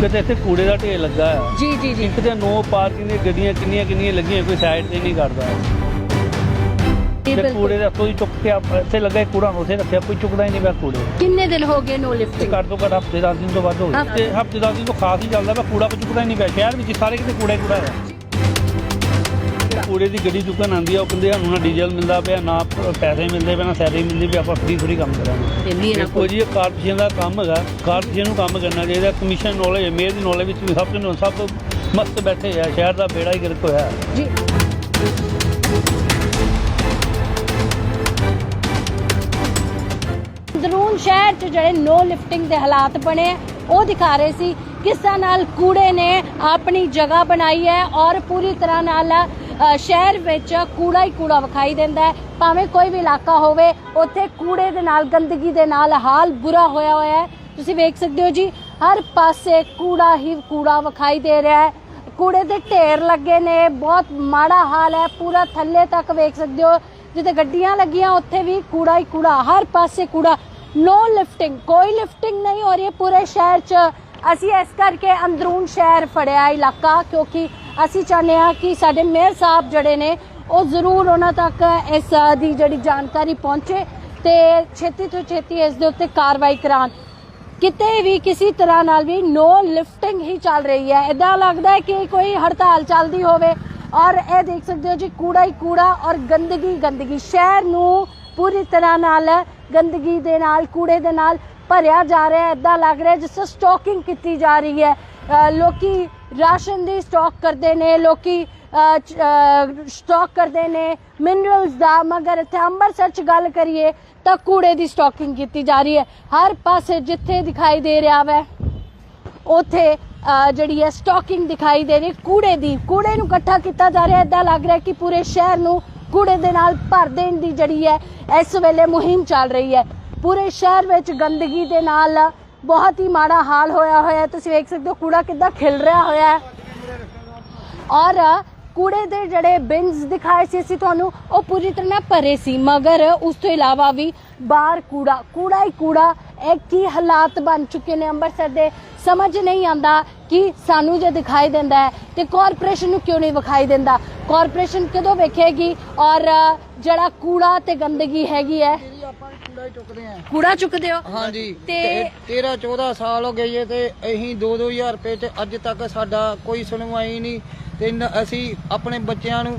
ਕਿਤੇ ਇੱਥੇ ਕੂੜੇ ਦਾ ਢੇਰ ਲੱਗਾ ਆ ਜੀ ਜੀ ਜੀ। ਇੱਕ ਤੇ ਨੋ ਪਾਰਕਿੰਗ ਦੀਆਂ ਗੱਡੀਆਂ ਕਿੰਨੀਆਂ ਕਿੰਨੀਆਂ ਲੱਗੀਆਂ ਕੋਈ ਸਾਈਡ ਤੇ ਨਹੀਂ ਕਰਦਾ। ਤੇ। ਕੂੜੇ ਦਾ ਕੋਈ ਚੁੱਕ ਕੇ ਆਪ- ਇੱਥੇ ਲੱਗਾ ਕੂੜਾ ਉੱਥੇ ਰੱਖਿਆ ਕੋਈ ਚੁੱਕਦਾ ਹੀ ਨਹੀਂ ਪਿਆ ਕੂੜੇ। ਕਿੰਨੇ ਦਿਨ ਹੋ ਗਏ ਨੋ ਤੇ ਲਿਫਟਿੰਗ ਘੱਟ ਤੋਂ ਘੱਟ ਹਫ਼ਤੇ 10 ਦਿਨ ਤੋਂ ਵੱਧ ਹੋ ਗਏ। ਹਫ਼ਤੇ। ਤੇ ਹਫ਼ਤੇ 10 ਦਿਨ ਤੋਂ ਖਾਸ ਹੀ ਚੱਲਦਾ ਪਿਆ ਕੂੜਾ ਕੋਈ ਚੁੱਕਦਾ ਹੀ ਨਹੀਂ ਪਿਆ। ਸ਼ਹਿਰ ਵਿੱਚ ਸਾਰੇ ਕਿਤੇ ਕੂੜਾ ਹੀ ਕੂੜਾ ਹੈ। ਕੂੜੇ ਦੀ ਗੱਡੀ ਚੁੱਕਣ ਆਉਂਦੀ ਆ ਉਹ ਕਹਿੰਦੇ ਸਾਨੂੰ ਨਾ ਡੀਜ਼ਲ ਮਿਲਦਾ ਪਿਆ ਨਾ ਪੈਸੇ ਮਿਲਦੇ ਪਏ ਨਾ ਸੈਲਰੀ ਮਿਲਦੀ ਵੀ ਆਪਾਂ ਫ੍ਰੀ ਫ੍ਰੀ ਕੰਮ ਕਰਾਂਗੇ। ਹੈ ਨਾ ਦੇਖੋ ਜੀ ਇਹ ਕਾਰਪੋਰੇਸ਼ਨ ਦਾ ਕੰਮ ਹੈਗਾ ਕਾਰਪੋਰੇਸ਼ਨ ਨੂੰ ਕੰਮ ਕਰਨਾ ਚਾਹੀਦਾ ਕਮਿਸ਼ਨ ਨੌਲੇਜ ਮੇਅਰ ਦੀ ਨੌਲੇਜ ਵਿੱਚ ਵੀ ਸਭ ਤੋਂ ਸਭ ਤੋਂ ਮਸਤ ਬੈਠੇ ਆ ਸ਼ਹਿਰ ਦਾ ਬੇੜਾ ਹੀ ਗਰਕ ਹੋਇਆ। ਜੀ। ਦਰੂਨ ਸ਼ਹਿਰ ਚ ਜਿਹੜੇ ਨੋ ਲਿਫਟਿੰਗ ਦੇ ਹਾਲਾਤ ਬਣੇ ਉਹ ਦਿਖਾ ਰਹੇ ਸੀ ਕਿਸ ਨਾਲ ਕੂੜੇ ਨੇ ਆਪਣੀ ਜਗ੍ਹਾ ਬਣਾਈ ਹੈ ਔਰ ਪੂਰੀ ਤਰ੍ਹਾਂ ਨਾਲ ਸ਼ਹਿਰ ਵਿੱਚ ਕੂੜਾ ਹੀ ਕੂੜਾ ਵਿਖਾਈ ਦਿੰਦਾ ਹੈ। ਭਾਵੇਂ ਕੋਈ ਵੀ ਇਲਾਕਾ ਹੋਵੇ, ਉੱਥੇ ਕੂੜੇ ਦੇ ਨਾਲ, ਗੰਦਗੀ ਦੇ ਨਾਲ ਹਾਲ ਬੁਰਾ ਹੋਇਆ ਹੋਇਆ ਹੈ। ਤੁਸੀਂ ਵੇਖ ਸਕਦੇ ਹੋ ਜੀ, ਹਰ ਪਾਸੇ ਕੂੜਾ ਹੀ ਕੂੜਾ ਵਿਖਾਈ ਦੇ ਰਿਹਾ ਹੈ। ਕੂੜੇ ਦੇ ਢੇਰ ਲੱਗੇ ਨੇ, ਬਹੁਤ ਮਾੜਾ ਹਾਲ ਹੈ। ਪੂਰਾ ਥੱਲੇ ਤੱਕ ਵੇਖ ਸਕਦੇ ਹੋ, ਜਿੱਥੇ ਗੱਡੀਆਂ ਲੱਗੀਆਂ, ਉੱਥੇ ਵੀ ਕੂੜਾ ਹੀ ਕੂੜਾ, ਹਰ ਪਾਸੇ ਕੂੜਾ। ਨੋ ਲਿਫਟਿੰਗ ਕੋਈ ਲਿਫਟਿੰਗ ਨਹੀਂ ਹੋ ਰਹੀ ਪੂਰੇ ਸ਼ਹਿਰ 'ਚ। ਅਸੀਂ ਇਸ ਕਰਕੇ ਅੰਦਰੂਨ ਸ਼ਹਿਰ ਫੜਿਆ ਇਲਾਕਾ, ਕਿਉਂਕਿ ਅਸੀਂ ਚਾਹੁੰਦੇ ਹਾਂ ਕਿ ਸਾਡੇ ਮੇਅਰ ਸਾਹਿਬ ਜਿਹੜੇ ਨੇ, ਉਹ ਜ਼ਰੂਰ ਉਹਨਾਂ ਤੱਕ ਇਸ ਦੀ ਜਿਹੜੀ ਜਾਣਕਾਰੀ ਪਹੁੰਚੇ ਤੇ ਛੇਤੀ ਤੋਂ ਛੇਤੀ ਇਸ ਦੇ ਉੱਤੇ ਕਾਰਵਾਈ ਕਰਾਉਣ। ਕਿਤੇ ਵੀ ਕਿਸੇ ਤਰ੍ਹਾਂ ਨਾਲ ਵੀ ਨੋ ਲਿਫਟਿੰਗ ਹੀ ਚੱਲ ਰਹੀ ਹੈ। ਇਦਾਂ ਲੱਗਦਾ ਹੈ ਕਿ ਕੋਈ ਹੜਤਾਲ ਚੱਲਦੀ ਹੋਵੇ ਔਰ ਇਹ ਦੇਖ ਸਕਦੇ ਹੋ ਜੀ, ਕੂੜਾ ਹੀ ਕੂੜਾ ਔਰ ਗੰਦਗੀ ਗੰਦਗੀ। ਸ਼ਹਿਰ ਨੂੰ ਪੂਰੀ ਤਰ੍ਹਾਂ ਨਾਲ ਗੰਦਗੀ ਦੇ ਨਾਲ, ਕੂੜੇ ਦੇ ਨਾਲ ਭਰਿਆ ਜਾ ਰਿਹਾ ਹੈ ਇਦਾਂ ਲੱਗ ਰਿਹਾ ਜਿਸ ਤਰ੍ਹਾਂ ਸਟਾਕਿੰਗ ਕੀਤੀ ਜਾ ਰਹੀ ਹੈ। ਅ, ਲੋਕੀ ਰਾਸ਼ਨ ਦੀ ਸਟਾਕ ਕਰਦੇ ਨੇ ਲੋਕੀ ਸਟਾਕ ਕਰਦੇ ਨੇ ਮਿਨਰਲਸ ਦਾ। ਮਗਰ ਇੱਥੇ ਅੰਮ੍ਰਿਤਸਰ ਚ ਗੱਲ ਕਰੀਏ ਤਾਂ ਕੂੜੇ ਦੀ ਸਟਾਕਿੰਗ ਕੀਤੀ ਜਾ ਰਹੀ ਹੈ। ਹਰ ਪਾਸੇ ਜਿੱਥੇ ਦਿਖਾਈ ਦੇ ਰਿਹਾ ਵੈ ਉਥੇ ਜਿਹੜੀ ਹੈ ਸਟਾਕਿੰਗ ਦਿਖਾਈ ਦੇ ਰਹੀ ਕੂੜੇ ਦੀ। ਕੂੜੇ ਨੂੰ ਇਕੱਠਾ ਕੀਤਾ ਜਾ ਰਿਹਾ ਇਦਾਂ ਲੱਗ ਰਿਹਾ ਕਿ ਪੂਰੇ ਸ਼ਹਿਰ ਨੂੰ ਕੂੜੇ ਦੇ ਨਾਲ ਭਰ ਦੇਣ ਦੀ ਜਿਹੜੀ ਹੈ ਇਸ ਵੇਲੇ ਮੁਹਿੰਮ ਚੱਲ ਰਹੀ ਹੈ। ਪੂਰੇ ਸ਼ਹਿਰ ਵਿੱਚ ਗੰਦਗੀ ਦੇ ਨਾਲ ਬਹੁਤ ਹੀ ਮਾੜਾ ਹਾਲ ਹੋਇਆ ਹੋਇਆ ਤੁਸੀਂ ਵੇਖ ਸਕਦੇ ਹੋ ਕੂੜਾ ਕਿੱਦਾਂ ਖਿਲ ਰਿਹਾ ਹੋਇਆ ਹੈ। ਔਰ ਕੂੜੇ ਦੇ ਜਿਹੜੇ ਬਿਨਸ ਦਿਖਾਏ ਸੀ ਅਸੀਂ ਤੁਹਾਨੂੰ, ਉਹ ਪੂਰੀ ਤਰ੍ਹਾਂ ਭਰੇ ਸੀ, ਮਗਰ ਉਸ ਤੋਂ ਇਲਾਵਾ ਵੀ ਬਾਹਰ ਕੂੜਾ ਕੂੜਾ ਹੀ ਕੂੜਾ, ਇਹ ਕੀ ਹਾਲਾਤ ਬਣ ਚੁੱਕੇ ਨੇ ਅੰਮ੍ਰਿਤਸਰ ਦੇ? ਸਮਝ ਨਹੀਂ ਆਂਦਾ ਕਿ ਸਾਨੂੰ ਜੇ ਦਿਖਾਈ ਦਿੰਦਾ ਹੈ ਤੇ ਕਾਰਪੋਰੇਸ਼ਨ ਨੂੰ ਕਿਉਂ ਨਹੀਂ ਵਿਖਾਈ ਦਿੰਦਾ? ਕਾਰਪੋਰੇਸ਼ਨ ਕਦੋਂ ਵੇਖੇਗੀ? ਔਰ ਜਿਹੜਾ ਕੂੜਾ ਤੇ ਗੰਦਗੀ ਹੈਗੀ ਹੈ ਕੂੜਾ ਹੀ ਚੁੱਕਦੇ ਆਂ। ਕੂੜਾ ਚੁੱਕਦੇ ਹੋ? ਹਾਂਜੀ। ਤੇ- 13 14 ਸਾਲ ਹੋ ਗਏ ਜੇ ਤੇ ਅਸੀਂ 2-2000 ਰੁਪਏ ਤੇ ਅੱਜ ਤੱਕ ਸਾਡਾ ਕੋਈ ਸੁਣਵਾਈ ਨਹੀਂ। ਤੇ ਨ- ਅਸੀਂ ਆਪਣੇ ਬੱਚਿਆਂ ਨੂੰ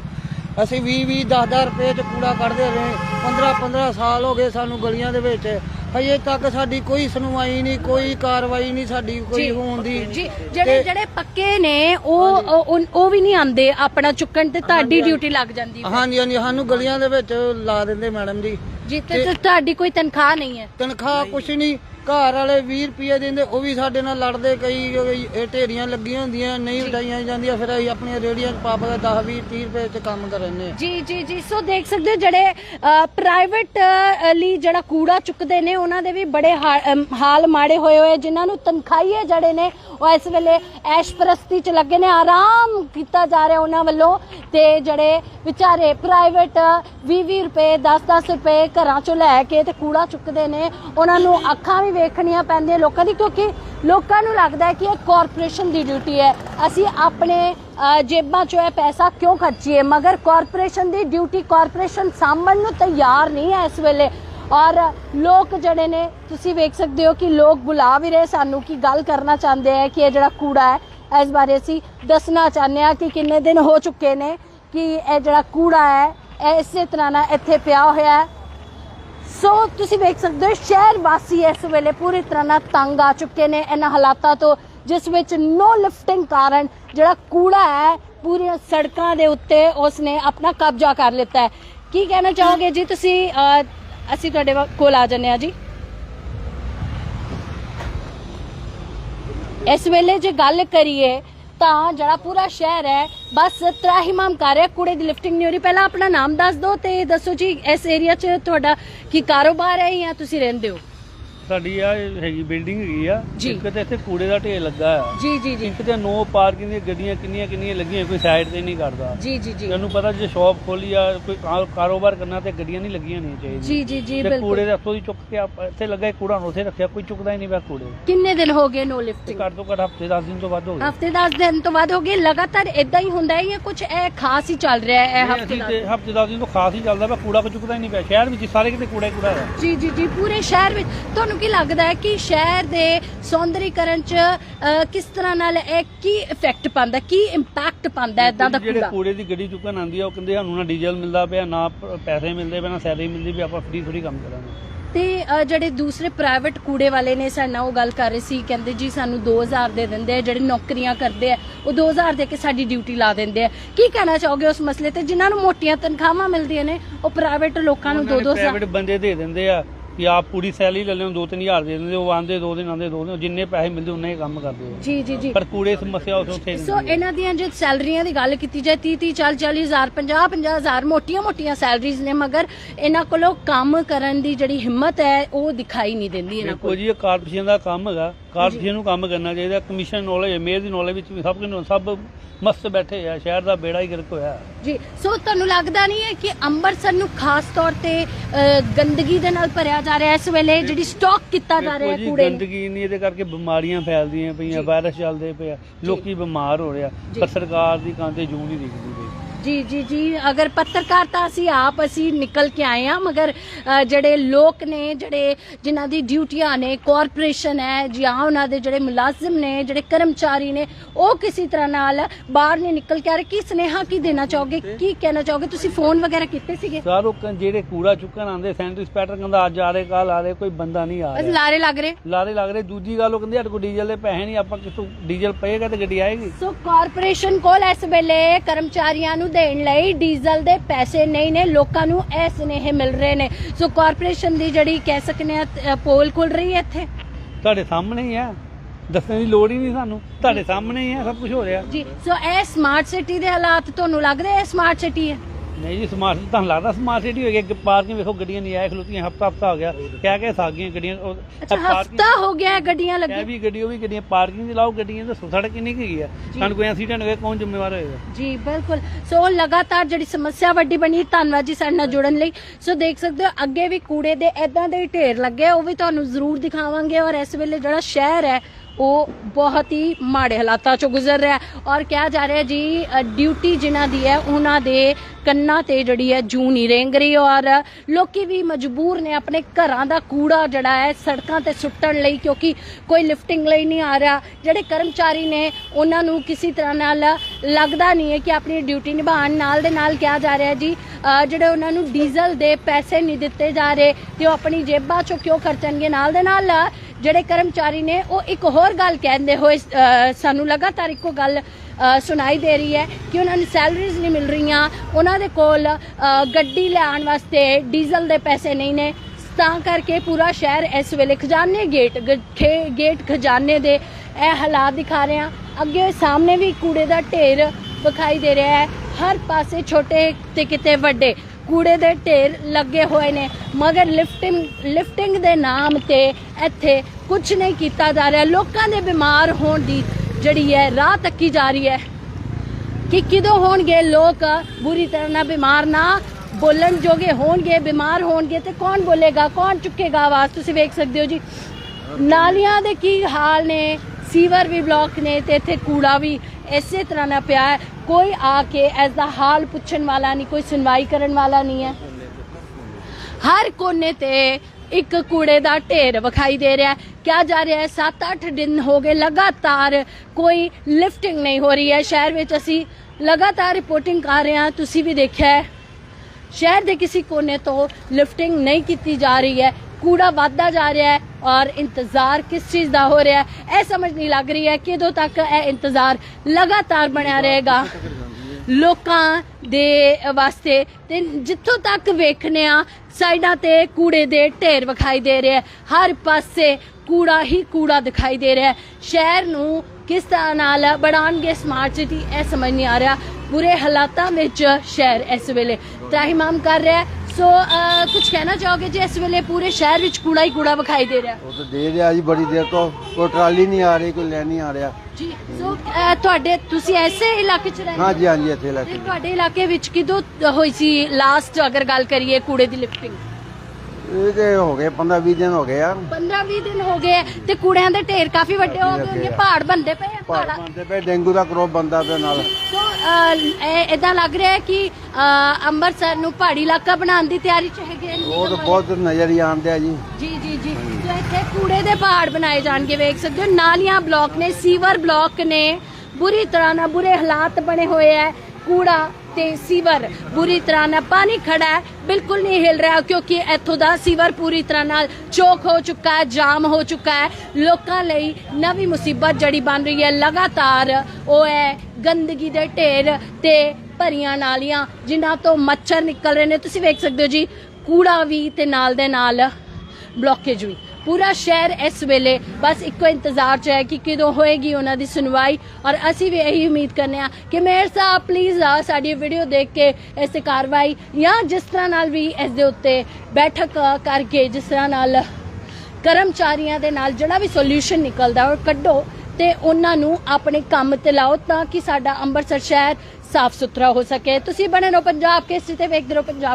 ਅਸੀਂ 20-20 10-10 ਰੁਪਏ ਚ ਕੂੜਾ ਕੱਢਦੇ ਰਹੇ। 15-15 ਸਾਲ ਹੋ ਗਏ ਸਾਨੂੰ ਗਲੀਆਂ ਦੇ ਵਿੱਚ। ਹਜੇ ਤੱਕ ਸਾਡੀ ਕੋਈ ਸੁਣਵਾਈ ਨਹੀਂ ਕੋਈ ਕਾਰਵਾਈ ਨਹੀਂ ਸਾਡੀ ਕੋਈ ਜੀ। ਹੋਣ ਦੀ। ਜੀ ਜਿਹੜੇ ਤੇ- ਜਿਹੜੇ ਪੱਕੇ ਨੇ ਉਹ ਉਹ- ਉਹ ਵੀ ਨਹੀਂ ਆਂਦੇ ਆਪਣਾ ਚੁੱਕਣ ਤੇ ਤੁਹਾਡੀ ਡਿਊਟੀ ਲੱਗ ਜਾਂਦੀ ਹਾਂਜੀ ਹਾਂਜੀ। ਸਾਨੂੰ ਗਲੀਆਂ ਦੇ ਵਿੱਚ ਲਾ ਦਿੰਦੇ ਮੈਡਮ ਜੀ। ਜੀ ਤੇ ਤੇ ਤੁਹਾਡੀ ਕੋਈ ਤਨਖਾਹ ਨਹੀਂ ਹੈ। ਤਨਖਾਹ ਕੁਛ ਨਹੀਂ। ਘਰ ਵਾਲੇ 20 ਰੁਪਏ ਦਿੰਦੇ ਉਹ ਵੀ ਸਾਡੇ ਨਾਲ ਲੜਦੇ ਕਈ ਇਹ ਢੇਰੀਆਂ ਲੱਗੀਆਂ ਹੁੰਦੀਆਂ ਨਹੀਂ ਉਡਾਈਆਂ ਜਾਂਦੀਆਂ ਫਿਰ ਅਸੀਂ ਆਪਣੀਆਂ ਰੇੜੀਆਂ 'ਚ ਪਾ ਪਾ ਕੇ 10 20 30 ਰੁਪਏ 'ਚ ਕੰਮ ਕਰਨੇ ਜੀ ਜੀ ਜੀ ਸੋ ਦੇਖ ਸਕਦੇ ਹੋ ਜਿਹੜੇ ਪ੍ਰਾਈਵੇਟ ਲਈ ਜਿਹੜਾ ਕੂੜਾ ਚੁੱਕਦੇ ਨੇ ਉਹਨਾਂ ਦੇ ਵੀ ਬੜੇ ਹਾਲ ਮਾੜੇ ਹੋਏ ਹੋਏ ਜਿਨ੍ਹਾਂ ਨੂੰ ਤਨਖਾਹੀਏ ਜਿਹੜੇ ਨੇ ਉਹ ਇਸ ਵੇਲੇ ਐਸ਼ ਪ੍ਰਸਤੀ ਚ ਲੱਗੇ ਨੇ ਆਰਾਮ ਕੀਤਾ ਜਾ ਰਿਹਾ ਉਹਨਾਂ ਵੱਲੋਂ ਤੇ ਜਿਹੜੇ ਵਿਚਾਰੇ ਪ੍ਰਾਈਵੇਟ 20-20 ਰੁਪਏ 10-10 ਰੁਪਏ ਘਰਾਂ ਚੋਂ ਲੈ ਕੇ ਤੇ ਕੂੜਾ ਚੁੱਕਦੇ ਨੇ ਉਹਨਾਂ ਨੂੰ ਅੱਖਾਂ ਵੀ ਵੇਖਣੀਆਂ ਪੈਂਦੀਆਂ ਲੋਕਾਂ ਦੀ, ਕਿਉਂਕਿ ਲੋਕਾਂ ਨੂੰ ਲੱਗਦਾ ਹੈ ਕਿ ਇਹ ਕਾਰਪੋਰੇਸ਼ਨ ਦੀ ਡਿਊਟੀ ਹੈ। ਅਸੀਂ ਆਪਣੇ ਜੇਬਾਂ ਚੋਂ ਇਹ ਪੈਸਾ ਕਿਉਂ ਖਰਚੀਏ? ਮਗਰ ਕਾਰਪੋਰੇਸ਼ਨ ਦੀ ਡਿਊਟੀ ਕਾਰਪੋਰੇਸ਼ਨ ਸਾਂਭਣ ਨੂੰ ਤਿਆਰ ਨਹੀਂ ਹੈ ਇਸ ਵੇਲੇ। ਔਰ ਲੋਕ ਜਿਹੜੇ ਨੇ, ਤੁਸੀਂ ਵੇਖ ਸਕਦੇ ਹੋ ਕਿ ਲੋਕ ਬੁਲਾ ਵੀ ਰਹੇ ਸਾਨੂੰ ਕਿ ਗੱਲ ਕਰਨਾ ਚਾਹੁੰਦੇ ਆ ਕਿ ਇਹ ਜਿਹੜਾ ਕੂੜਾ ਹੈ, ਇਸ ਬਾਰੇ ਅਸੀਂ ਦੱਸਣਾ ਚਾਹੁੰਦੇ ਆ ਕਿ ਕਿੰਨੇ ਦਿਨ ਹੋ ਚੁੱਕੇ ਨੇ ਕਿ ਇਹ ਜਿਹੜਾ ਕੂੜਾ ਹੈ, ਇਹ ਇਸੇ ਤਰ੍ਹਾਂ ਨਾਲ ਇੱਥੇ ਪਿਆ ਹੋਇਆ ਹੈ। ਸੋ ਤੁਸੀਂ ਵੇਖ ਸਕਦੇ ਹੋ ਸ਼ਹਿਰ ਵਾਸੀ ਇਸ ਵੇਲੇ ਪੂਰੀ ਤਰ੍ਹਾਂ ਨਾਲ ਤੰਗ ਆ ਚੁੱਕੇ ਨੇ ਇਹਨਾਂ ਹਾਲਾਤਾਂ ਤੋਂ ਜਿਸ ਵਿੱਚ ਨੋ ਲਿਫਟਿੰਗ ਕਾਰਨ ਜਿਹੜਾ ਕੂੜਾ ਹੈ ਪੂਰੀਆਂ ਸੜਕਾਂ ਦੇ ਉੱਤੇ ਉਸਨੇ ਆਪਣਾ ਕਬਜ਼ਾ ਕਰ ਲਿੱਤਾ ਹੈ। ਕੀ ਕਹਿਣਾ ਚਾਹੋਗੇ ਜੀ ਤੁਸੀਂ? ਅਹ, ਅਸੀਂ ਤੁਹਾਡੇ ਕੋਲ ਆ ਜੰਨੇ ਆ ਜੀ। ਇਸ ਵੇਲੇ ਜੇ ਗੱਲ ਕਰੀਏ ਤਾਂ ਜਿਹੜਾ ਪੂਰਾ ਸ਼ਹਿਰ ਹੈ, ਬਸ ਤਰਾਹੀਮਾਮ ਕਰ ਰਿਹਾ ਕੂੜੇ ਦੀ ਲਿਫਟਿੰਗ ਨਹੀਂ ਹੋ ਰਹੀ। ਪਹਿਲਾਂ ਆਪਣਾ ਨਾਮ ਦੱਸ ਦਿਓ ਤੇ ਦੱਸੋ ਜੀ, ਇਸ ਏਰੀਆ 'ਚ ਤੁਹਾਡਾ ਕੀ ਕਾਰੋਬਾਰ ਹੈ ਜਾਂ ਤੁਸੀਂ ਰਹਿੰਦੇ ਹੋ? ਸਾਡੀ ਆ ਇਹ ਹੈਗੀ ਬਿਲਡਿੰਗ ਹੈਗੀ ਆ। ਜੀ। ਇੱਕ ਤੇ ਇੱਥੇ ਕੂੜੇ ਦਾ ਢੇਰ ਲੱਗਾ ਆ। ਜੀ ਜੀ ਜੀ। ਇੱਕ ਤੇ ਨੋ ਪਾਰਕਿੰਗ ਦੀਆਂ ਗੱਡੀਆਂ ਕਿੰਨੀਆਂ ਕਿੰਨੀਆਂ ਲੱਗੀਆਂ ਕੋਈ ਸਾਈਡ ਤੇ ਨਹੀਂ ਕਰਦਾ। ਜੀ ਜੀ ਜੀ। ਤੈਨੂੰ ਪਤਾ ਜੇ ਸ਼ਾਪ ਖੋਲੀ ਆ ਕੋਈ ਕਾਰੋਬਾਰ ਕਰਨਾ ਤੇ ਗੱਡੀਆਂ ਨਹੀਂ ਲੱਗੀਆਂ ਨਹੀਂ ਚਾਹੀਦੀਆਂ। ਜੀ ਜੀ ਜੀ ਤੇ ਕੂੜੇ ਬਿਲਕੁਲ ਦੇ ਦੀ ਚੁੱਕ ਕੇ ਆਪ- ਇੱਥੇ ਲੱਗਾ ਇੱਕ ਕੂੜਾ ਹੁਣ ਉੱਥੇ ਰੱਖਿਆ ਕੋਈ ਚੁੱਕਦਾ ਹੀ ਨਹੀਂ ਪਿਆ ਕੂੜੇ। ਕਿੰਨੇ ਦਿਨ ਹੋ ਗਏ ਨੋ ਤੇ ਲਿਫਟਿੰਗ ਘੱਟ ਤੋਂ ਘੱਟ ਹਫ਼ਤੇ 10 ਦਿਨ ਤੋਂ ਵੱਧ ਹੋ ਗਏ। ਹਫ਼ਤੇ 10 ਦਿਨ ਤੋਂ ਬਾਅਦ ਹੋ ਗਏ ਲਗਾਤਾਰ ਇਦਾਂ ਹੀ ਹੁੰਦਾ ਹੈ ਜਾਂ ਕੁਝ ਇਹ ਖਾਸ ਹੀ ਚੱਲ ਰਿਹਾ ਹੈ ਇਹ ਹਫ਼ਤੇ ਦਾ ਹਫ਼ਤੇ 10 ਦਿਨ ਤੋਂ ਖਾਸ ਹੀ ਚੱਲਦਾ ਪਿਆ ਕੂੜਾ ਕੋਈ ਚੁੱਕਦਾ ਹੀ ਨਹੀਂ ਪਿਆ। ਸ਼ਹਿਰ ਵਿੱਚ ਸਾਰੇ ਕਿਤੇ ਕੂੜਾ ਹੀ ਕੂੜਾ ਹੈ। ਜੀ ਜੀ ਜੀ ਪੂਰੇ ਸ਼ਹਿਰ ਵਿੱਚ। ਤੁਹਾਨੂੰ ਕੀ ਲੱਗਦਾ ਹੈ ਕਿ ਸ਼ਹਿਰ ਦੇ ਸੌਂਦਰੀਕਰਨ ਚ ਕਿਸ ਤਰ੍ਹਾਂ ਨਾਲ ਇਹ ਕੀ ਇਫੈਕਟ ਪਾਉਂਦਾ ਕੀ ਇੰਪੈਕਟ ਪਾਉਂਦਾ ਇਦਾਂ ਦਾ ਜਿਹੜੇ ਕੂੜਾ ਕੂੜੇ ਦੀ ਗੱਡੀ ਚੁੱਕਣ ਆਉਂਦੀ ਆ ਉਹ ਕਹਿੰਦੇ ਸਾਨੂੰ ਨਾ ਡੀਜ਼ਲ ਮਿਲਦਾ ਪਿਆ ਨਾ ਪ- ਪੈਸੇ ਮਿਲਦੇ ਪਏ ਨਾ ਸੈਲਰੀ ਮਿਲਦੀ ਵੀ ਆਪਾਂ ਫ੍ਰੀ ਥੋੜੀ ਕੰਮ ਕਰਾਂਗੇ। ਤੇ ਜਿਹੜੇ ਦੂਸਰੇ ਪ੍ਰਾਈਵੇਟ ਕੂੜੇ ਵਾਲੇ ਨੇ ਸਾਡੇ ਨਾਲ ਉਹ ਗੱਲ ਕਰ ਰਹੇ ਸੀ ਕਹਿੰਦੇ ਜੀ ਸਾਨੂੰ 2000 ਦੇ ਦਿੰਦੇ ਆ ਜਿਹੜੇ ਨੌਕਰੀਆਂ ਕਰਦੇ ਆ ਉਹ 2000 ਦੇ ਕੇ ਸਾਡੀ ਡਿਊਟੀ ਲਾ ਦਿੰਦੇ ਆ। ਕੀ ਕਹਿਣਾ ਚਾਹੋਗੇ ਉਸ ਮਸਲੇ ਤੇ? ਜਿਨ੍ਹਾਂ ਨੂੰ ਮੋਟੀਆਂ ਤਨਖਾਹਾਂ ਮਿਲਦੀਆਂ ਨੇ ਉਹ ਪ੍ਰਾਈਵੇਟ ਲੋਕਾਂ ਨੂੰ 2-2000 ਪ੍ਰਾਈਵੇਟ ਬੰਦੇ ਦੇ ਦਿੰਦੇ ਆ। ਕਿ ਆਪ ਪੂਰੀ ਸੈਲਰੀ ਲੈ ਲੈਣ 2-3000 ਦੇ ਦਿੰਦੇ ਉਹ ਆਂਦੇ ਦੋ ਦਿਨ ਆਂਦੇ ਦੋ ਦਿਨ ਜਿੰਨੇ ਪੈਸੇ ਮਿਲਦੇ ਉਨੇ ਹੀ ਕੰਮ ਕਰਦੇ ਆ। ਜੀ ਜੀ ਜੀ। ਪਰ ਕੂੜੇ ਸਮੱਸਿਆ ਉਸ ਉੱਥੇ ਸੋ। ਇਹਨਾਂ ਦੀਆਂ ਜੇ ਸੈਲਰੀਆਂ ਦੀ ਗੱਲ ਕੀਤੀ ਜਾਏ 30 30 40 40 ਹਜ਼ਾਰ 50 50 ਹਜ਼ਾਰ ਮੋਟੀਆਂ ਮੋਟੀਆਂ ਸੈਲਰੀਜ਼ ਨੇ ਮਗਰ ਇਹਨਾਂ ਕੋਲੋਂ ਕੰਮ ਕਰਨ ਦੀ ਜਿਹੜੀ ਹਿੰਮਤ ਹੈ ਉਹ ਦਿਖਾਈ ਨਹੀਂ ਦਿੰਦੀ ਇਹਨਾਂ ਕੋਲ। ਜੀ ਇਹ ਕਾਰਪੋਰੇਸ਼ਨ ਦਾ ਕੰਮ ਹੈਗਾ। ਕਾਰਪੋਰੇਸ਼ਨ ਨੂੰ ਕੰਮ ਕਰਨਾ ਚਾਹੀਦਾ ਕਮਿਸ਼ਨ ਨੌਲੇਜ ਮੇਅਰ ਦੀ ਨੌਲੇਜ ਵਿੱਚ ਵੀ ਸਭ ਨੂੰ ਸਭ ਮਸਤ ਬੈਠੇ ਆ ਸ਼ਹਿਰ ਦਾ ਬੇੜਾ ਹੀ ਗਰਕ ਹੋਇਆ ਜੀ ਸੋ ਤੁਹਾਨੂੰ ਲੱਗਦਾ ਨਹੀਂ ਹੈ ਕਿ ਅੰਮ੍ਰਿਤਸਰ ਨੂੰ ਖਾਸ ਤੌਰ ਤੇ ਗੰਦਗੀ ਦੇ ਨਾਲ ਭਰਿਆ ਜਾ ਰਿਹਾ ਇਸ ਵੇਲੇ ਜਿਹੜੀ ਸਟਾਕ ਕੀਤਾ ਜਾ ਰਿਹਾ ਕੂੜੇ ਗੰਦਗੀ ਨਹੀਂ ਇਹਦੇ ਕਰਕੇ ਬਿਮਾਰੀਆਂ ਫੈਲਦੀਆਂ ਪਈਆਂ। ਵਾਇਰਸ ਚੱਲਦੇ ਪਏ ਆ ਲੋਕੀ ਬਿਮਾਰ ਹੋ ਰਿਹਾ। ਪਰ ਸਰਕਾਰ ਦੀ ਕਾਂ ਤੇ ਜੂ ਨਹੀਂ ਦਿਖਦੀ ਪਈ ਜੀ ਜੀ ਜੀ। ਅਗਰ ਪੱਤਰਕਾਰ ਤਾਂ ਅਸੀਂ ਆਪ ਅਸੀਂ ਨਿਕਲ ਕੇ ਆਏ ਆ ਮਗਰ ਜਿਹੜੇ ਲੋਕ ਨੇ ਜਿਹੜੇ ਜਿਨ੍ਹਾਂ ਦੀ ਡਿਊਟੀਆਂ ਨੇ ਕਾਰਪੋਰੇਸ਼ਨ ਹੈ ਜਾਂ ਉਹਨਾਂ ਦੇ ਜਿਹੜੇ ਮੁਲਾਜ਼ਮ ਨੇ ਜਿਹੜੇ ਕਰਮਚਾਰੀ ਨੇ ਉਹ ਕਿਸੇ ਤਰ੍ਹਾਂ ਨਾਲ ਬਾਹਰ ਨਹੀਂ ਨਿਕਲ ਕੇ ਆ ਰਹੇ। ਕੀ ਸੁਨੇਹਾ ਕੀ ਦੇਣਾ ਚਾਹੋਗੇ? ਕੀ ਕਹਿਣਾ ਚਾਹੋਗੇ? ਤੁਸੀਂ ਫੋਨ ਵਗੈਰਾ ਕੀਤੇ ਸੀਗੇ? ਸਾਰੋ ਜਿਹੜੇ ਕੂੜਾ ਚੁੱਕਣ ਆਉਂਦੇ ਸੈਂਟਰ ਇੰਸਪੈਕਟਰ ਕਹਿੰਦਾ ਅੱਜ ਆ ਰਹੇ ਕੱਲ ਆ ਰਹੇ ਕੋਈ ਬੰਦਾ ਨਹੀਂ ਆ ਬਸ ਰਿਹਾ। ਲਾਰੇ ਲੱਗ ਰਹੇ। ਲਾਰੇ ਲੱਗ ਰਹੇ। ਦੂਜੀ ਗੱਲ ਉਹ ਕਹਿੰਦੇ ਸਾਡੇ ਕੋਲ ਡੀਜ਼ਲ ਦੇ ਪੈਸੇ ਨਹੀਂ ਆਪਾਂ ਕਿਥੋਂ ਡੀਜ਼ਲ ਪਏਗਾ ਤੇ ਗੱਡੀ ਆਏਗੀ? ਸੋ ਕਾਰਪੋਰੇਸ਼ਨ ਕੋਲ ਇਸ ਵੇਲੇ ਕਰਮਚਾਰੀਆਂ ਨੂੰ ਦੇਣ ਲਈ ਡੀਜ਼ਲ ਦੇ ਪੈਸੇ ਨਹੀਂ ਨੇ। ਲੋਕਾਂ ਨੂੰ ਇਹ ਸੁਨੇਹੇ ਮਿਲ ਰਹੇ ਨੇ। ਸੋ ਕਾਰਪੋਰੇਸ਼ਨ ਦੀ ਜਿਹੜੀ ਕਹਿ ਸਕਨੇ ਆ ਪੋਲ ਖੁੱਲ ਰਹੀ ਹੈ ਇੱਥੇ? ਤੁਹਾਡੇ ਸਾਹਮਣੇ ਹੀ ਆ। ਦੱਸਣ ਦੀ ਲੋੜ ਹੀ ਨਹੀਂ ਸਾਨੂੰ। ਤੁਹਾਡੇ ਸਾਹਮਣੇ ਹੀ ਆ ਸਭ ਕੁਝ ਹੋ ਰਿਹਾ। ਜੀ ਸੋ ਇਹ ਸਮਾਰਟ ਸਿਟੀ ਦੇ ਹਾਲਾਤ ਤੁਹਾਨੂੰ ਲੱਗਦਾ ਹੈ ਸਮਾਰਟ ਸਿਟੀ ਹੈ? ਨਹੀਂ ਜੀ ਸਮਾਰਟ ਤੁਹਾਨੂੰ ਲੱਗਦਾ ਸਮਾਰਟ ਸਿਟੀ ਹੋਏਗੀ? ਅੱਗੇ ਪਾਰਕਿੰਗ ਵੇਖੋ ਗੱਡੀਆਂ ਨਹੀਂ ਆਏ ਖਲੋਤੀਆਂ ਹਫਤਾ ਹਫਤਾ ਹੋ ਗਿਆ। ਕਹਿ ਕੇ ਥੱਕ ਗਈਆਂ ਗੱਡੀਆਂ ਉਹ- ਅੱਛਾ ਇਹ parking- ਹਫਤਾ ਹੋ ਗਿਆ ਹੈ ਗੱਡੀਆਂ ਇਹ ਲੱਗੀ ਵੀ ਗੱਡੀ ਉਹ ਵੀ ਗੱਡੀਆਂ ਪਾਰਕਿੰਗ 'ਚ ਲਾਓ ਗੱਡੀਆਂ ਦੱਸੋ ਸੜਕ ਕਿੰਨੀ ਕੁ ਹੈਗੀ ਆ? ਸਾਨੂੰ ਕੋਈ ਐਕਸੀਡੈਂਟ ਹੋਵੇ ਕੌਣ ਜ਼ਿੰਮੇਵਾਰ ਹੋਏਗਾ? ਜੀ ਬਿਲਕੁਲ। ਸੋ ਲਗਾਤਾਰ ਜਿਹੜੀ ਸਮੱਸਿਆ ਵੱਡੀ ਬਣੀ ਧੰਨਵਾਦ ਜੀ ਸਾਡੇ ਨਾਲ ਜੁੜਨ ਲਈ। ਸੋ ਦੇਖ ਸਕਦੇ ਹੋ ਅੱਗੇ ਵੀ ਕੂੜੇ ਦੇ ਐਦਾਂ ਦੇ ਹੀ ਢੇਰ ਲੱਗੇ ਆ, ਉਹ ਵੀ ਤੁਹਾਨੂੰ ਜ਼ਰੂਰ ਦਿਖਾਵਾਂਗੇ ਔਰ ਇਸ ਵੇਲੇ ਜਿਹੜਾ ਸ਼ਹਿਰ ਹੈ ਉਹ ਬਹੁਤ ਹੀ ਮਾੜੇ ਹਾਲਾਤਾਂ ਚੋਂ ਗੁਜ਼ਰ ਰਿਹਾ ਔਰ ਕਿਹਾ ਜਾ ਰਿਹਾ ਜੀ ਡਿਊਟੀ ਜਿਨ੍ਹਾਂ ਦੀ ਹੈ, ਉਹਨਾਂ ਦੇ ਕੰਨਾਂ ਤੇ ਜਿਹੜੀ ਹੈ ਜੂ ਨਹੀਂ ਰੇਂਗ ਰਹੀ ਔਰ ਲੋਕੀ ਵੀ ਮਜਬੂਰ ਨੇ ਆਪਣੇ ਘਰਾਂ ਦਾ ਕੂੜਾ ਜਿਹੜਾ ਹੈ ਸੜਕਾਂ ਤੇ ਸੁੱਟਣ ਲਈ, ਕਿਉਂਕਿ ਕੋਈ ਲਿਫਟਿੰਗ ਲਈ ਨਹੀਂ ਆ ਰਿਹਾ। ਜਿਹੜੇ ਕਰਮਚਾਰੀ ਨੇ, ਉਹਨਾਂ ਨੂੰ ਕਿਸੇ ਤਰ੍ਹਾਂ ਨਾਲ ਲੱਗਦਾ ਨਹੀਂ ਹੈ ਕਿ ਆਪਣੀ ਡਿਊਟੀ ਨਿਭਾਉਣ। ਨਾਲ ਦੇ ਨਾਲ ਕਿਹਾ ਜਾ ਰਿਹਾ ਜੀ ਜਿਹੜੇ ਉਹਨਾਂ ਨੂੰ ਡੀਜ਼ਲ ਦੇ ਪੈਸੇ ਨਹੀਂ ਦਿੱਤੇ ਜਾ ਰਹੇ, ਤੇ ਉਹ ਆਪਣੀ ਜੇਬਾਂ ਚੋਂ ਕਿਉਂ ਖਰਚਣਗੇ? ਨਾਲ ਦੇ ਨਾਲ ਜਿਹੜੇ ਕਰਮਚਾਰੀ ਨੇ, ਉਹ ਇੱਕ ਹੋਰ ਗੱਲ ਕਹਿੰਦੇ ਹੋਏ ਸਾਨੂੰ ਲਗਾਤਾਰ ਇੱਕੋ ਗੱਲ ਸੁਣਾਈ ਦੇ ਰਹੀ ਹੈ ਕਿ ਉਹਨਾਂ ਨੂੰ ਸੈਲਰੀਜ਼ ਨਹੀਂ ਮਿਲ ਰਹੀਆਂ। ਉਹਨਾਂ ਦੇ ਕੋਲ ਗੱਡੀ ਲਿਆਉਣ ਵਾਸਤੇ ਡੀਜ਼ਲ ਦੇ ਪੈਸੇ ਨਹੀਂ ਨੇ। ਤਾਂ ਕਰਕੇ ਪੂਰਾ ਸ਼ਹਿਰ ਇਸ ਵੇਲੇ ਖਜ਼ਾਨੇ ਗੇਟ, ਗ- ਖੇ- ਗੇਟ ਖਜ਼ਾਨੇ ਦੇ ਇਹ ਹਾਲਾਤ ਦਿਖਾ ਰਹੇ ਆ ਅੱਗੇ ਸਾਹਮਣੇ ਵੀ ਕੂੜੇ ਦਾ ਢੇਰ ਵਿਖਾਈ ਦੇ ਰਿਹਾ ਹੈ। ਹਰ ਪਾਸੇ ਛੋਟੇ ਤੇ ਕਿਤੇ ਵੱਡੇ ਕੂੜੇ ਦੇ ਢੇਰ ਲੱਗੇ ਹੋਏ ਨੇ। ਮਗਰ ਲਿਫਟਿੰਗ ਲਿਫਟਿੰਗ ਦੇ ਨਾਮ ਤੇ ਇੱਥੇ ਕੁਝ ਨਹੀਂ ਕੀਤਾ ਜਾ ਰਿਹਾ। ਲੋਕਾਂ ਦੇ ਬਿਮਾਰ ਹੋਣ ਦੀ ਜਿਹੜੀ ਹੈ, ਰਾਹ ਤੱਕੀ ਜਾ ਰਹੀ ਹੈ ਕਿ ਕਿਦੋਂ ਹੋਣਗੇ? ਲੋਕ ਬੁਰੀ ਤਰ੍ਹਾਂ ਨਾਲ ਬਿਮਾਰ ਨਾ ਬੋਲਣ ਜੋਗੇ ਹੋਣਗੇ, ਬਿਮਾਰ ਹੋਣਗੇ ਤੇ ਕੌਣ ਬੋਲੇਗਾ? ਕੌਣ ਚੁੱਕੇਗਾ ਆਵਾਜ਼? ਤੁਸੀਂ ਵੇਖ ਸਕਦੇ ਹੋ ਜੀ। ਨਾਲੀਆਂ ਦੇ ਕੀ ਹਾਲ ਨੇ? ਸੀਵਰ ਵੀ ਬਲੌਕ ਨੇ ਤੇ ਇੱਥੇ ਕੂੜਾ ਵੀ ਇਸੇ ਤਰ੍ਹਾਂ ਨਾਲ ਪਿਆ ਹੈ। ਕੋਈ ਆ ਕੇ ਇਸ ਦਾ ਹਾਲ ਪੁੱਛਣ ਵਾਲਾ ਨਹੀਂ, ਕੋਈ ਸੁਣਵਾਈ ਕਰਨ ਵਾਲਾ ਨਹੀਂ ਹੈ। ਹਰ ਕੋਨੇ ਤੇ ਇੱਕ ਕੂੜੇ ਦਾ ਢੇਰ ਵਿਖਾਈ ਦੇ ਰਿਹਾ ਹੈ। ਕਿਹਾ ਜਾ ਰਿਹਾ ਹੈ 7-8 ਦਿਨ ਹੋ ਗਏ ਲਗਾਤਾਰ ਕੋਈ ਲਿਫਟਿੰਗ ਨਹੀਂ ਹੋ ਰਹੀ ਹੈ। ਸ਼ਹਿਰ ਵਿੱਚ ਅਸੀਂ ਲਗਾਤਾਰ ਰਿਪੋਰਟਿੰਗ ਕਰ ਰਹੇ ਹਾਂ। ਤੁਸੀਂ ਵੀ ਦੇਖਿਆ ਹੈ। ਸ਼ਹਿਰ ਦੇ ਕਿਸੇ ਕੋਨੇ ਤੋਂ ਲਿਫਟਿੰਗ ਨਹੀਂ ਕੀਤੀ ਜਾ ਰਹੀ ਹੈ। ਕੂੜਾ ਵੱਧਦਾ ਜਾ ਰਿਹਾ ਹੈ ਔਰ ਇੰਤਜ਼ਾਰ ਕਿਸ ਚੀਜ਼ ਦਾ ਹੋ ਰਿਹਾ ਹੈ? ਇਹ ਸਮਝ ਨਹੀਂ ਲੱਗ ਰਹੀ ਹੈ ਕਿ ਤੱਕ ਇਹ ਇੰਤਜ਼ਾਰ ਲਗਾਤਾਰ ਬਣਿਆ ਰਹੇਗਾ। ਲੋਕਾਂ ਦੇ ਵਾਸਤੇ ਤੇ ਜਿੱਥੋਂ ਤੱਕ ਵੇਖਨੇ ਆ ਸਾਈਡਾਂ ਤੇ ਕੂੜੇ ਦੇ ਢੇਰ ਵਿਖਾਈ ਦੇ ਰਿਹਾ ਹਰ ਪਾਸੇ ਕੂੜਾ ਹੀ ਕੂੜਾ ਦਿਖਾਈ ਦੇ ਰਿਹਾ ਸ਼ਹਿਰ ਨੂੰ ਕਿਸ ਤਰ੍ਹਾਂ ਨਾਲ ਬਣਾਉਣਗੇ ਸਮਾਰਟ ਸਿਟੀ ਇਹ ਸਮਝ ਨਹੀਂ ਆ ਰਿਹਾ। ਬੁਰੇ ਹਾਲਾਤਾਂ ਵਿੱਚ ਸ਼ਹਿਰ ਇਸ ਵੇਲੇ ਤਰਾਹੀਮਾਮ ਕਰ ਰਿਹਾ ਸੋ ਕੁਝ ਕਹਿਣਾ ਚਾਹੋਗੇ ਜੀ ਇਸ ਵੇਲੇ ਪੂਰੇ ਸ਼ਹਿਰ ਵਿੱਚ ਕੂੜਾ ਹੀ ਕੂੜਾ ਵਿਖਾਈ ਦੇ ਰਿਹਾ? ਉਹ ਤਾਂ ਦੇ ਰਿਹਾ ਜੀ ਬੜੀ ਦੇਰ ਤੋਂ। ਕੋਈ ਟਰਾਲੀ ਨਹੀਂ ਆ ਰਹੀ ਕੋਈ ਲੈ ਨਹੀਂ ਆ ਰਿਹਾ। ਜੀ ਸੋ ਅਹ, ਤੁਹਾਡੇ ਤੁਸੀਂ ਐਸੇ ਇਲਾਕੇ 'ਚ ਰਹਿੰਦੇ ਹੋ? ਹਾਂਜੀ ਹਾਂਜੀ ਇੱਥੇ ਲੈ ਤੇ ਕੇ ਤੁਹਾਡੇ ਇਲਾਕੇ ਵਿੱਚ ਕਿਦੋਂ ਹੋਈ ਸੀ ਲਾਸਟ ਅਗਰ ਗੱਲ ਕਰੀਏ ਕੂੜੇ ਦੀ ਲਿਫਟਿੰਗ ਇਹ ਤੇ ਹੋ ਗਏ 15 20 ਦਿਨ ਹੋ ਗਏ ਆ। 15-20 ਦਿਨ ਹੋ ਗਏ ਤੇ ਕੂੜਿਆਂ ਦੇ ਢੇਰ ਕਾਫੀ ਵੱਡੇ ਹੋ ਗਏ ਹੋਣਗੇ ਪਹਾੜ ਬੰਦੇ ਪਏ ਆ ਪਹਾੜ ਪਹਾੜਾਂ ਬੰਦੇ ਪਏ ਡੇਂਗੂ ਦਾ ਕਰੋਪ ਬੰਦਾ ਪਿਆ ਨਾਲ। ਸੋ ਇਦਾਂ ਲੱਗ ਰਿਹਾ ਹੈ ਕਿ ਅੰਮ੍ਰਿਤਸਰ ਨੂੰ ਪਹਾੜੀ ਇਲਾਕਾ ਬਣਾਉਣ ਦੀ ਤਿਆਰੀ ਚ ਹੈਗੇ ਨੇ ਉਹ ਤਾਂ ਬਹੁਤ ਨਜ਼ਰ ਹੀ ਆਉਂਦੇ ਆ ਜੀ। ਜੀ ਜੀ ਜੀ। ਸੋ ਇੱਥੇ ਕੂੜੇ ਦੇ ਪਹਾੜ ਬਣਾਏ ਜਾਣਗੇ ਵੇਖ ਸਕਦੇ ਹੋ। ਨਾਲੀਆਂ ਬਲਾਕ ਨੇ ਸੀਵਰ ਬਲਾਕ ਨੇ। ਬੁਰੀ ਤਰ੍ਹਾਂ ਨਾਲ ਬੁਰੇ ਹਾਲਾਤ ਬਣੇ ਹੋਏ ਹੈ ਕੂੜਾ ਤੇ ਸੀਵਰ ਬੁਰੀ ਤਰ੍ਹਾਂ ਨਾਲ ਪਾਣੀ ਖੜਾ ਹੈ, ਬਿਲਕੁਲ ਨਹੀਂ ਹਿਲ ਰਿਹਾ ਕਿਉਂਕਿ ਇੱਥੋਂ ਦਾ ਸੀਵਰ ਪੂਰੀ ਤਰ੍ਹਾਂ ਨਾਲ ਚੋਕ ਹੋ ਚੁੱਕਾ ਹੈ, ਜਾਮ ਹੋ ਚੁੱਕਾ ਹੈ। ਲੋਕਾਂ ਲਈ ਨਵੀਂ ਮੁਸੀਬਤ ਜੜੀ ਬਣ ਰਹੀ ਹੈ। ਲਗਾਤਾਰ ਉਹ ਹੈ ਗੰਦਗੀ ਦੇ ਢੇਰ ਤੇ ਭਰੀਆਂ ਨਾਲੀਆਂ, ਜਿਨ੍ਹਾਂ ਤੋਂ ਮੱਛਰ ਨਿਕਲ ਰਹੇ ਨੇ। ਤੁਸੀਂ ਵੇਖ ਸਕਦੇ ਹੋ ਜੀ, ਕੂੜਾ ਵੀ ਤੇ ਨਾਲ ਦੇ ਨਾਲ ਬਲੋਕੇਜ ਵੀ। ਪੂਰਾ ਸ਼ਹਿਰ ਇਸ ਵੇਲੇ ਬਸ ਇੱਕੋ ਇੰਤਜ਼ਾਰ 'ਚ ਹੈ ਕਿ ਕਦੋਂ ਹੋਏਗੀ ਉਹਨਾਂ ਦੀ ਸੁਣਵਾਈ ਔਰ ਅਸੀਂ ਵੀ ਇਹੀ ਉਮੀਦ ਕਰਨੇ ਆ ਕਿ ਮੇਅਰ ਸਾਹਿਬ ਪਲੀਜ਼ ਸਾਡੀ ਵੀਡੀਓ ਦੇਖ ਕੇ ਇਸ ਤੇ ਕਾਰਵਾਈ ਜਾਂ ਜਿਸ ਤਰ੍ਹਾਂ ਨਾਲ ਵੀ ਇਸ ਦੇ ਉੱਤੇ ਬੈਠਕ ਕਰਕੇ ਜਿਸ ਤਰ੍ਹਾਂ ਨਾਲ ਕਰਮਚਾਰੀਆਂ ਦੇ ਨਾਲ ਜਿਹੜਾ ਵੀ ਸੋਲੂਸ਼ਨ ਨਿਕਲਦਾ ਉਹ ਕੱਢੋ ਤੇ ਉਹਨਾਂ ਨੂੰ ਆਪਣੇ ਕੰਮ ਤੇ ਲਾਓ ਤਾਂ ਕਿ ਸਾਡਾ ਅੰਮ੍ਰਿਤਸਰ ਸ਼ਹਿਰ ਸਾਫ਼ ਸੁਥਰਾ ਹੋ ਸਕੇ। ਤੁਸੀਂ ਬਣੇ ਰਹੋ ਪੰਜਾਬ ਕੇ ਤੇ ਵੇਖਦੇ ਰਹੋ ਪੰਜਾਬ